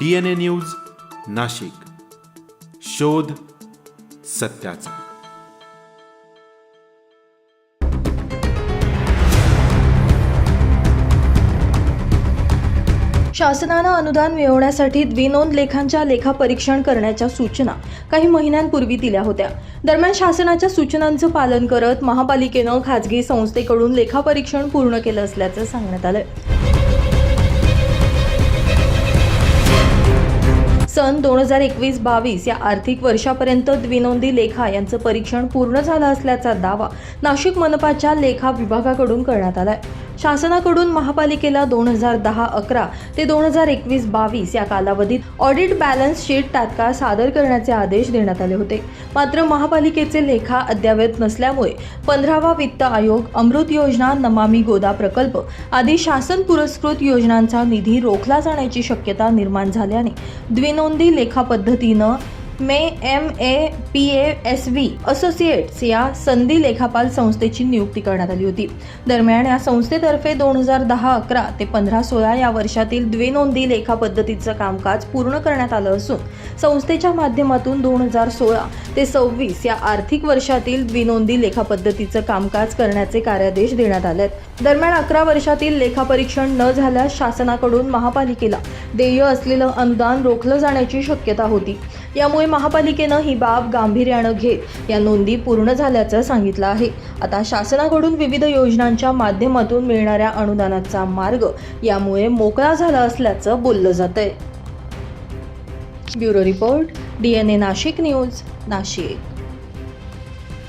DNA news Nashik. शोध सत्याचा. शासनानं अनुदान मिळवण्यासाठी द्विनोंद लेखांच्या लेखापरीक्षण करण्याच्या सूचना काही महिन्यांपूर्वी दिल्या होत्या. दरम्यान शासनाच्या सूचनांचं पालन करत महापालिकेनं खाजगी संस्थेकडून लेखापरीक्षण पूर्ण केलं असल्याचं सांगण्यात आलं सन दोन हजार एकवीस बावीस या आर्थिक वर्षापर्यंत द्विनोंदी लेखा यांचं परीक्षण पूर्ण झालं असल्याचा दावा नाशिक मनपाच्या लेखा विभागाकडून करण्यात आलाय. शासनाकडून महापालिकेला दोन हजार दहा अकरा ते दोन हजार एकवीस बावीस या कालावधीत ऑडिट बॅलन्स शीट तात्काळ सादर करण्याचे आदेश देण्यात आले होते. मात्र महापालिकेचे लेखा अद्ययावत नसल्यामुळे पंधरावा वित्त आयोग अमृत योजना नमामी गोदा प्रकल्प आदी शासन पुरस्कृत योजनांचा निधी रोखला जाण्याची शक्यता निर्माण झाल्याने द्विनोंदी लेखा पद्धतीनं मे M A P A S V associates या संधी लेखापाल संस्थेची नियुक्ती करण्यात आली होती. दरम्यान या संस्थेतर्फे दोन हजार दहा अकरा ते पंधरा सोळा या वर्षातील द्विनोंदी लेखा पद्धतीचं कामकाज पूर्ण करण्यात आलं असून संस्थेच्या माध्यमातून दोन हजार सोळा ते सव्वीस या आर्थिक वर्षातील द्विनोंदी लेखा पद्धतीचं कामकाज करण्याचे कार्यादेश देण्यात आले आहेत दरम्यान अकरा वर्षातील लेखापरीक्षण न झाल्यास शासनाकडून महापालिकेला देय असलेलं अनुदान रोखलं जाण्याची शक्यता होती. यामुळे महापालिकेनं ही बाब गांभीर्यानं घेत या नोंदी पूर्ण झाल्याचं सांगितलं आहे. आता शासनाकडून विविध योजनांच्या माध्यमातून मिळणाऱ्या अनुदानाचा मार्ग यामुळे मोकळा झाला असल्याचं बोललं जातंय. Bureau report DNA Nashik news Nashik.